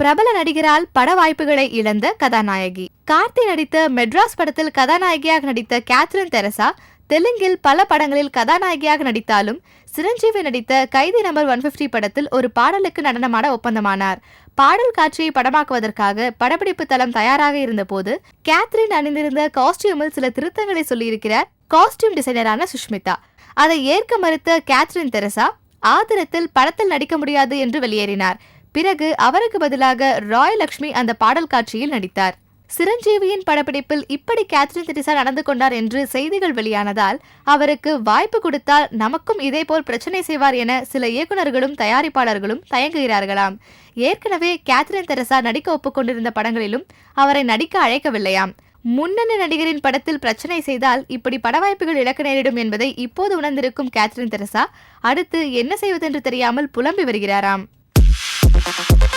பிரபல நடிகரால் பட வாய்ப்புகளை இழந்த கதாநாயகி. கார்த்தி நடித்த மெட்ராஸ் படத்தில் கதாநாயகியாக நடித்த கேத்ரின் தெரசா தெலுங்கில் பல படங்களில் கதாநாயகியாக நடித்தாலும் சிரஞ்சீவி நடித்த கைதி நம்பர் ஒன் பிப்டி படத்தில் ஒரு பாடலுக்கு நடனமாட ஒப்பந்தமானார். பாடல் காட்சியை படமாக்குவதற்காக படப்பிடிப்பு தளம் தயாராக இருந்தபோது கேத்ரின் அணிந்திருந்த காஸ்டியூமில் சில திருத்தங்களை சொல்லியிருக்கிறார் காஸ்டியூம் டிசைனரான சுஷ்மிதா. அதை ஏற்க மறுத்த கேத்ரின் தெரசா ஆத்திரத்தில் படத்தில் நடிக்க முடியாது என்று வெளியேறினார். பிறகு அவருக்கு பதிலாக ராய் லக்ஷ்மி அந்த பாடல் காட்சியில் நடித்தார். சிரஞ்சீவியின் படப்பிடிப்பில் இப்படி கேத்ரின் தெரசா நடந்து கொண்டார் என்று செய்திகள் வெளியானதால் அவருக்கு வாய்ப்பு கொடுத்தால் நமக்கும் இதேபோல் பிரச்சனை செய்வார் என சில இயக்குனர்களும் தயாரிப்பாளர்களும் தயங்குகிறார்களாம். ஏற்கனவே கேத்ரின் தெரசா நடிக்க ஒப்புக்கொண்டிருந்த படங்களிலும் அவரை நடிக்க அழைக்கவில்லையாம். முன்னணி நடிகரின் படத்தில் பிரச்சனை செய்தால் இப்படி பட வாய்ப்புகள் இழக்க நேரிடும் என்பதை இப்போது உணர்ந்திருக்கும் கேத்ரின் தெரசா அடுத்து என்ன செய்வதென்று தெரியாமல் புலம்பி வருகிறாராம். Thank you.